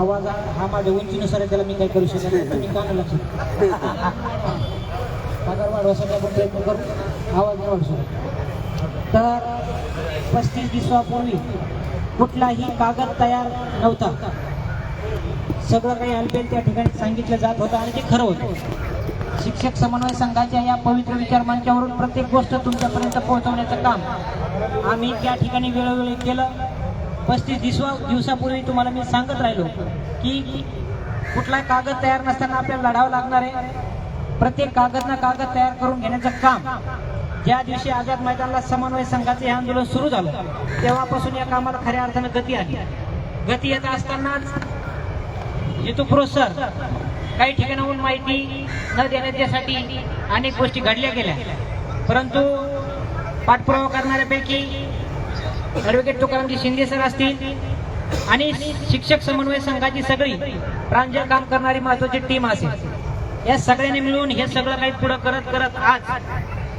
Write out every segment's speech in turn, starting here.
आवाज हा माझ्या उंचीनुसार त्याला मी काही करू शकत नाही. तुम्ही कान लक्षात पगार वाढवासाठी आपण प्रयत्न करू. आवाज नाही वाढू शकतो. तर पस्तीस दिवसापूर्वी कुठलाही कागद तयार नव्हता. सगळं काही अल्पेल त्या ठिकाणी सांगितलं जात होतं आणि ते खरं होतं. शिक्षक समन्वय संघाच्या या पवित्र विचार मंचावरून प्रत्येक गोष्ट तुमच्यापर्यंत पोहोचवण्याचं काम आम्ही त्या ठिकाणी वेळोवेळी केलं. पस्तीस दिवसा दिवसापूर्वी तुम्हाला मी सांगत राहिलो की कुठला कागद तयार नसताना आपल्याला लढावं लागणार आहे. प्रत्येक कागद ना कागद तयार करून घेण्याचं काम. ज्या दिवशी आझाद मैदानाला समन्वय संघाचे हे आंदोलन सुरू झालं तेव्हापासून या कामाला खऱ्या अर्थानं गती आली. गती येत असतानाच येतो सर काही ठिकाणाहून माहिती न देण्यासाठी अनेक गोष्टी घडल्या गेल्या. परंतु पाठपुरावा करणाऱ्यापैकी ॲडव्होकेट तुकारामजी शिंदे सर असतील आणि शिक्षक समन्वय संघाची सगळी प्रांजळ काम करणारी महत्वाची टीम असेल. या सगळ्यांनी मिळून हे सगळं काही पुढं करत करत आज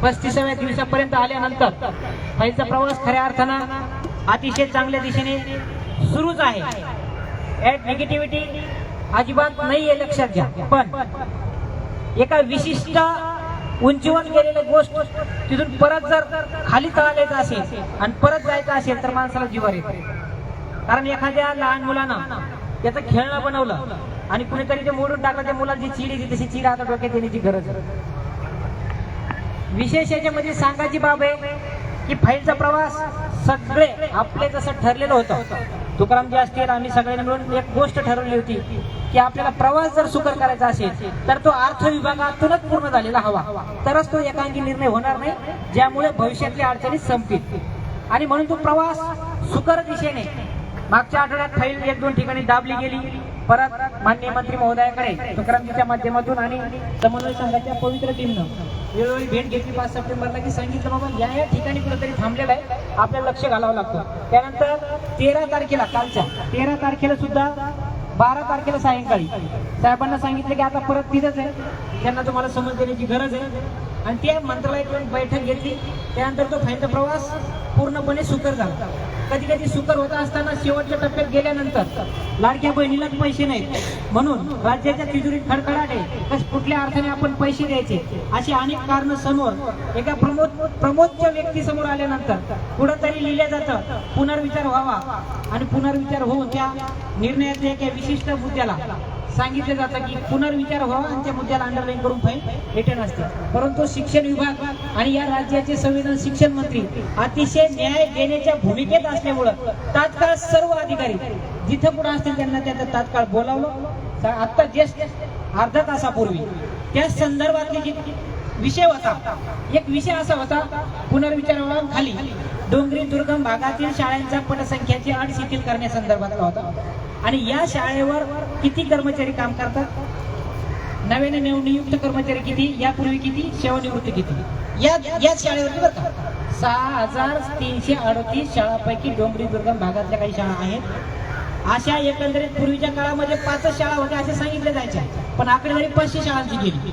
पस्तीसाव्या दिवसापर्यंत आल्यानंतर त्यांचा प्रवास खऱ्या अर्थानं अतिशय चांगल्या दिशेने सुरूच आहे. निगेटिव्हिटी अजिबात नाही आहे लक्षात घ्या. पण एका विशिष्ट उंचीवर गेलेली गोष्ट तिथून परत जर खाली तळायचं असेल आणि परत जायचं असेल तर माणसाला जीवर येते. कारण एखाद्या लहान मुलानं त्याचं खेळणं बनवलं आणि कुणीतरी ते मोडून टाकलं त्या मुलाची चीड येते तशी चीड आता डोक्यात येण्याची गरज विशेष याच्यामध्ये सांगायची बाब आहे की फाईलचा प्रवास सगळे आपले जसं ठरलेलं होतं. तुकारामजी असतील आम्ही सगळ्यांनी मिळून एक गोष्ट ठरवली होती की आपल्याला प्रवास जर सुकर करायचा असेल तर तो अर्थ विभागातूनच पूर्ण झालेला हवा. तरच तो एकांगी निर्णय होणार नाही ज्यामुळे भविष्यातल्या अडचणी संपतील. आणि म्हणून तो प्रवास सुकर दिशेने मागच्या आठवड्यात फाईल एक दोन ठिकाणी दाबली गेली. परत मान्य मंत्री महोदयाकडे तुकारामजीच्या माध्यमातून आणि समन्वय संघाच्या पवित्र टीमनं वेळोवेळी भेट घेतली. पाच सप्टेंबरला की सांगितलं बाबा या या ठिकाणी कुठेतरी थांबलेलं आहे. आपल्याला लक्ष घालावं लागतं. त्यानंतर तेरा तारखेला कालच्या तेरा तारखेला सुद्धा बारा तारखेला सायंकाळी साहेबांना सांगितलं की आता परत तिथंच आहे. त्यांना तुम्हाला समज देण्याची गरज आहे. आणि त्या मंत्रालयाकडून बैठक घेतली. त्यानंतर तो फाईलचा प्रवास पूर्णपणे सुकर झाला. कधी कधी सुकर होत असताना शेवटच्या टप्प्यात गेल्यानंतर लाडक्या बहिणीलाच पैसे नाहीत. म्हणून राज्याच्या तिजोरीत खडखडाट आहे कस कुठल्या अर्थाने आपण पैसे द्यायचे? अशी अनेक कारण समोर एका प्रमोद प्रमोदच्या व्यक्ती समोर आल्यानंतर कुठंतरी लिहिलं जातं पुनर्विचार व्हावा. आणि पुनर्विचार होऊन त्या निर्णयाच्या एका विशिष्ट मुद्द्याला सांगितलं जातं की पुनर्विचार व्हावा आणि त्या मुद्द्याला अंडरलाईन करून फाईल रिटर्न असते. परंतु शिक्षण विभाग आणि या राज्याचे संविधान शिक्षण मंत्री अतिशय न्याय देण्याच्या भूमिकेत असल्यामुळं तात्काळ सर्व अधिकारी जिथं कुठं असतील त्यांना त्याचं तात्काळ बोलावलं. आता जस्ट अर्धा तासापूर्वी. त्या संदर्भातली जी विषय होता एक विषय असा होता पुनर्विचारावर खाली डोंगरी दुर्गम भागातील शाळांचा पटसंख्याची अट शिथिल करण्यासंदर्भातला होता. आणि या शाळेवर किती कर्मचारी काम करतात? नव्याने नियुक्त कर्मचारी किती? यापूर्वी किती? सेवानिवृत्त किती? या याच शाळेवरती बरं का सहा हजार तीनशे अडतीस शाळापैकी डोंगरी दुर्गम भागातल्या काही शाळा आहेत. अशा एकंदरीत पूर्वीच्या काळामध्ये पाचच शाळा होत्या असे सांगितले जायच्या पण आकडेवारी पाचशे शाळांची गेली.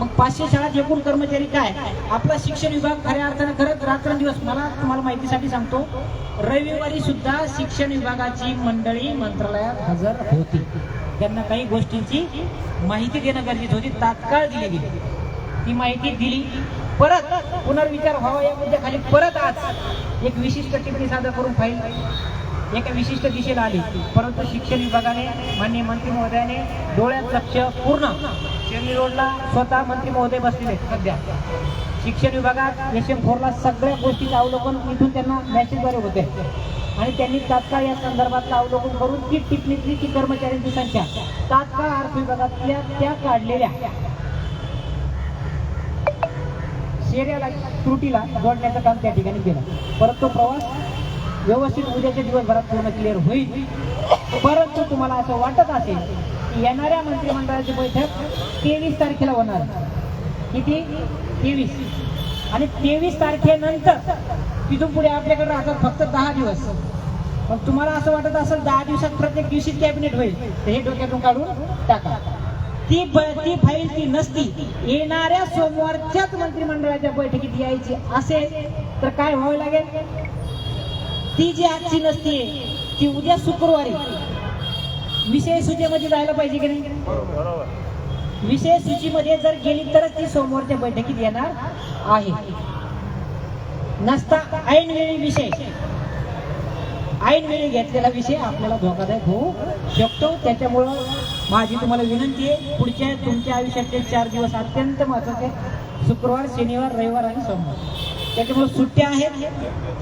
मग पाचशे शाळात एकूण कर्मचारी काय? आपला शिक्षण विभाग खऱ्या अर्थानं खरंच रात्रंदिवस मला तुम्हाला माहितीसाठी सांगतो रविवारी सुद्धा शिक्षण विभागाची मंडळी मंत्रालयात हजर होती. त्यांना काही गोष्टींची माहिती देणं गरजेचं होती तात्काळ दिली गेली. ती माहिती दिली. परत पुनर्विचार व्हावा या मुद्द्याखाली परत आज एक विशिष्ट टिप्पणी सादर करून फाईल एका विशिष्ट दिशेला आली. परंतु शिक्षण विभागाने माननीय मंत्री महोदयाने डोळ्यात लक्ष पूर्ण जंगली रोडला स्वतः मंत्री महोदय बसलेले आहेत सध्या. शिक्षण विभागात एस एम फोरला सगळ्या गोष्टीचं अवलोकन इथून त्यांना मेसेजद्वारे होते आणि त्यांनी तात्काळ या संदर्भातलं अवलोकन करून ती टिपणीतली ती कर्मचाऱ्यांची संख्या तात्काळ अर्थ विभागातल्या त्या काढलेल्या. शेऱ्याला त्रुटीला जोडण्याचं काम त्या ठिकाणी केलं. परत तो प्रवास व्यवस्थित उद्याच्या दिवसभरात पूर्ण क्लिअर होईल. परंतु तुम्हाला असं वाटत असेल येणाऱ्या मंत्रिमंडळाची बैठक तेवीस तारखेला होणार. किती? तेवीस. आणि तेवीस तारखेनंतर तिथून पुढे आपल्याकडे राहतात फक्त दहा दिवस. पण तुम्हाला असं वाटत असेल दहा दिवसात प्रत्येक दिवशी कॅबिनेट होईल तर हे डोक्यातून काढून टाका. ती ती फाईल ती नसती. येणाऱ्या सोमवारच्याच मंत्रिमंडळाच्या बैठकीत यायची असेल तर काय व्हावं लागेल? ती जी आजची नसती ती उद्या शुक्रवारी विषय सूचीमध्ये जायला पाहिजे की नाही? विषय सूचीमध्ये जर गेली तरच ती समोरच्या बैठकीत येणार आहे. नसता ऐनवेळी विषय. ऐनवेळी घेतलेला विषय आपल्याला धोकादायक होऊ शकतो. त्याच्यामुळं माझी तुम्हाला विनंती आहे पुढच्या तुमच्या आयुष्यातले चार दिवस अत्यंत महत्त्वाचे शुक्रवार शनिवार रविवार आणि सोमवार. त्याच्यामुळे सुट्ट्या आहेत.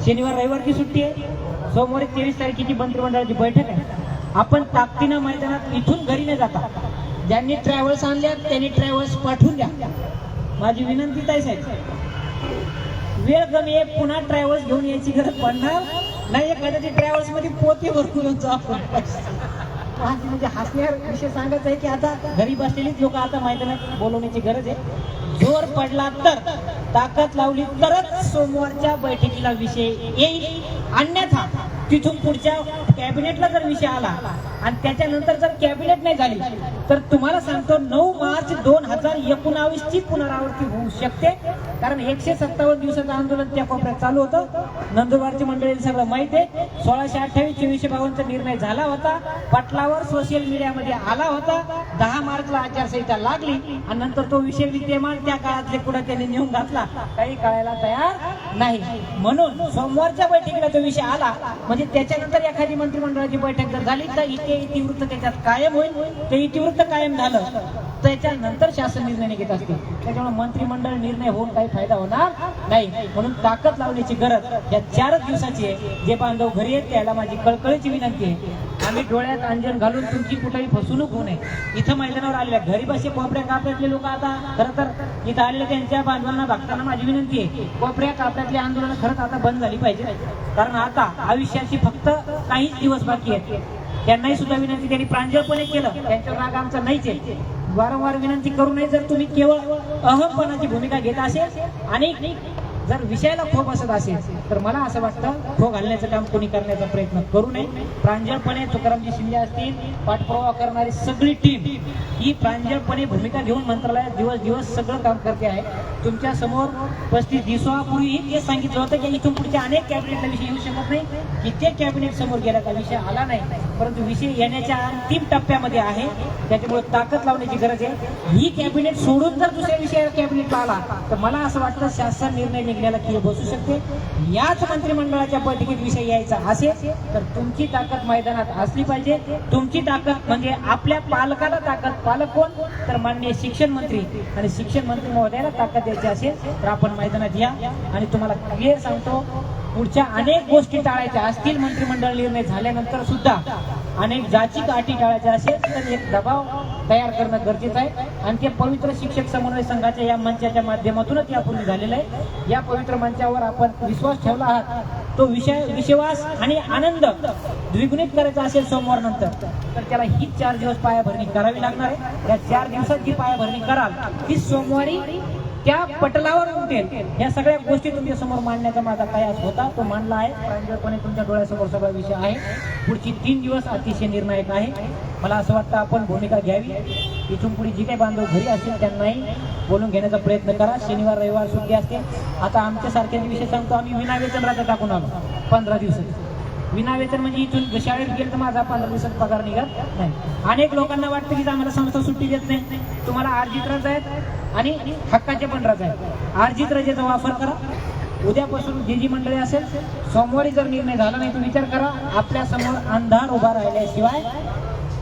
शनिवार रविवारची सुट्टी आहे. सोमवारी तेवीस तारखेची मंत्रिमंडळाची बैठक आहे. आपण ताकदीनं मैदानात इथून घरी न जाता ज्यांनी ट्रॅव्हल्स आणल्यात त्यांनी ट्रॅव्हल्स पाठवून द्या. माझी विनंती आहे साहेब वेळ कमी आहे पुन्हा ट्रॅव्हल्स घेऊन यायची गरज पडणार नाही. एखाद्याची ट्रॅव्हल्समध्ये पोते भरपूर म्हणजे हसण्यार विषय सांगायचा आहे की आता घरी बसलेलीच लोक आता मैदानात बोलवण्याची गरज आहे. जोर पडला तर ताकद लावली तरच सोमवारच्या बैठकीला विषय येईल. अन्यथा तिथून पुढच्या कॅबिनेटला जर विषय आला आणि त्याच्यानंतर जर कॅबिनेट नाही झाली तर तुम्हाला सांगतो नऊ मार्च दोन हजार एकोणावीसची पुनरावृत्ती होऊ शकते. कारण एकशे सत्तावन्न दिवसाचं आंदोलन त्या कोपऱ्यात चालू होतं. नंदुरबारची मंडळी सगळं माहिती आहे. सोळाशे अठ्ठावीस चोवीसशे बावनचा निर्णय झाला होता. पटलावर सोशल मीडियामध्ये आला होता. दहा मार्चला आचारसंहिता लागली आणि नंतर तो विषय विद्यमान त्या काळातले पुढे त्यांनी नेऊन घातला. काही कळायला तयार नाही. म्हणून सोमवारच्या बैठकीला तो विषय आला म्हणजे त्याच्यानंतर एखादी मंत्रिमंडळाची बैठक जर झाली तर इथे इतिवृत्त त्याच्यात कायम होईल. ते इतिवृत्त कायम झालं. त्याच्या नंतर शासन निर्णय घेत असते त्याच्यामुळे मंत्रिमंडळ निर्णय होऊन काही फायदा होणार नाही. म्हणून ताकद लावण्याची गरज या चारच दिवसाची आहे. जे बांधव घरी आहेत त्याला माझी कळकळीची विनंती आहे. आम्ही डोळ्यात अंजन घालून तुमची कुठेही फसवणूक होऊ नये. इथं मैदानावर आलेल्या घरी बसे कोपऱ्या कापड्यातले लोक आता खरं तर इथं आले त्यांच्या बांधवांना भागताना माझी विनंती आहे. कोपऱ्या कापड्यातली आंदोलन खरंच आता बंद झाली पाहिजे. कारण आता आयुष्याची फक्त काहीच दिवस बाकी आहेत. त्यांनाही सुद्धा विनंती त्यांनी प्रांजळपणे केलं. त्यांच्यावर राग आमचा नाहीच आहे. वारंवार विनंती करू नये जर तुम्ही केवळ अहमपणाची भूमिका घेत असेल आणि जर विषयाला खो बसत असेल तर मला असं वाटतं खो घालण्याचं काम कोणी करण्याचा प्रयत्न करू नये. प्रांजळपणे तुकारामजी शिंदे असतील पाठपुरावा करणारी सगळी टीम ही प्रांजळपणे भूमिका घेऊन मंत्रालयात दिवस दिवस सगळं काम करते आहे. तुमच्यासमोर पस्तीस दिवसापूर्वी ते सांगितलं होतं की इथून पुढच्या अनेक कॅबिनेटला विषय येऊ शकत नाही. कित्येक कॅबिनेट समोर गेला का विषय आला नाही. परंतु विषय येण्याच्या अंतिम टप्प्यामध्ये आहे. त्याच्यामुळे ताकद लावण्याची गरज आहे. ही कॅबिनेट सोडून जर दुसऱ्या विषयाला कॅबिनेटला आला तर मला असं वाटतं शासन निर्णय निघण्याला किंवा बसू शकते. याच मंत्रिमंडळाच्या बैठकीत विषय यायचा असेल तर तुमची ताकद मैदानात असली पाहिजे. तुमची ताकद म्हणजे आपल्या पालकाला ताकद. पालक कोण? तर माननीय शिक्षण मंत्री. आणि शिक्षण मंत्री महोदयाला ताकद द्यायची असेल तर आपण मैदानात या. आणि तुम्हाला क्लिअर सांगतो पुढच्या अनेक गोष्टी टाळायच्या असतील मंत्रिमंडळ निर्णय झाल्यानंतर सुद्धा. अनेक जाची गाठी टाळायच्या असेल तर एक दबाव तयार करणं गरजेचं आहे. आणि ते पवित्र शिक्षक समन्वय संघाच्या या मंचाच्या माध्यमातूनच यापूर्वी झालेलं आहे. या पवित्र मंचावर आपण विश्वास ठेवला आहात. तो विषय विश्वास आणि आनंद द्विगुणित करायचा असेल सोमवार नंतर तर त्याला ही चार दिवस पायाभरणी करावी लागणार आहे. या चार दिवसात जी पायाभरणी कराल ती सोमवारी त्या पटलावर उमटेल या सगळ्या गोष्टी तुमच्यासमोर मांडण्याचा माझा प्रयास होता. तो मांडला आहे. प्रांजळपणे तुमच्या डोळ्यासमोर सगळा विषय आहे पुढची तीन दिवस अतिशय निर्णायक आहे. मला असं वाटतं आपण भूमिका घ्यावी. इथून पुढे जी काही बांधव घरी असतील त्यांनाही बोलून घेण्याचा प्रयत्न करा. शनिवार रविवार सुट्टी असते. आता आमच्या विषय सांगतो. आम्ही विनावेतन राजा टाकून आलो. पंधरा दिवसात विनावेतन म्हणजे इथून शाळेत गेलं तर माझा पंधरा दिवसात पगार निघत नाही. अनेक लोकांना वाटतं की आम्हाला संस्था सुट्टी देत नाही. तुम्हाला अर्जित रजा आहेत? आणि हक्काचे पण रजा आहेत. अर्जित रजेचा वापर करा. उद्यापासून जे जी मंडळी असेल सोमवारी जर निर्णय झाला नाही तर विचार करा. आपल्यासमोर अंधार उभा राहिल्याशिवाय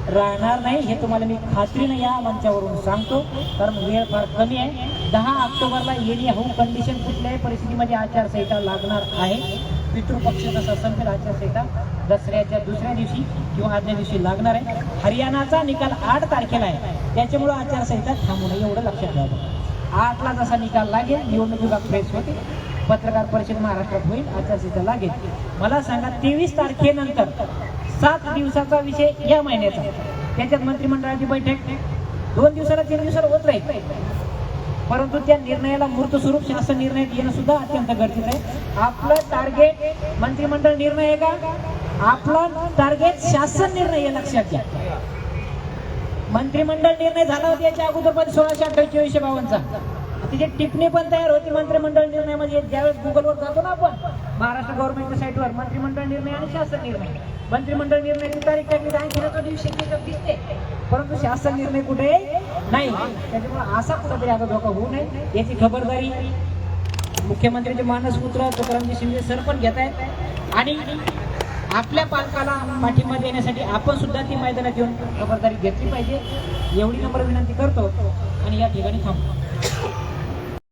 राहणार नाही. हे तुम्हाला मी खात्रीनं या मंचावरून सांगतो. कारण वेळ फार कमी आहे. दहा ऑक्टोबरला येणी होऊ कंडिशन कुठल्याही परिस्थितीमध्ये आचारसंहिता लागणार आहे. पितृपक्ष जसा संपेल आचारसंहिता दसऱ्याच्या दुसऱ्या दिवशी किंवा आदल्या दिवशी लागणार आहे. हरियाणाचा निकाल आठ तारखेला आहे. त्याच्यामुळं आचारसंहिता थांबू नये एवढं लक्षात घ्यावं आठला जसा निकाल लागेल निवडणूक विभाग फ्रेश होते पत्रकार परिषद महाराष्ट्रात होईल आचारसंहिता लागेल. मला सांगा तेवीस तारखेनंतर सात दिवसाचा विषय या महिन्याचा. त्याच्यात मंत्रिमंडळाची बैठक. दोन दिवसाला तीन दिवसाला होत राहील. परंतु त्या निर्णयाला मूर्त स्वरूप शासन निर्णय घेणं सुद्धा अत्यंत गरजेचं आहे. आपलं टार्गेट मंत्रिमंडळ निर्णय आहे का? आपलं टार्गेट शासन निर्णय आहे लक्षात घ्या. मंत्रिमंडळ निर्णय झाला होता याच्या अगोदर पण सोळाशे अठ्ठावीसशे बावनचा तिची टिप्पणी पण तयार होती मंत्रिमंडळ निर्णयामध्ये ज्यावेळेस गुगलवर जातो ना आपण महाराष्ट्र गव्हर्नमेंटच्या साईटवर मंत्रिमंडळ निर्णय आणि शासन निर्णय. मंत्रिमंडळ निर्णयाची तारीख काय? आणि दिवशी दिसते परंतु शासन निर्णय कुठे नाही त्याच्यामुळे असा कुठेतरी आता धोका होऊ नये याची खबरदारी मुख्यमंत्र्यांचे मानसपुत्र तुकारामजी शिंदे सर पण घेत आहेत. आणि आपल्या पालकाला पाठिंबा देण्यासाठी आपण सुद्धा ती मैदानात येऊन खबरदारी घेतली पाहिजे. एवढी नंबर विनंती करतो आणि या ठिकाणी थांबतो.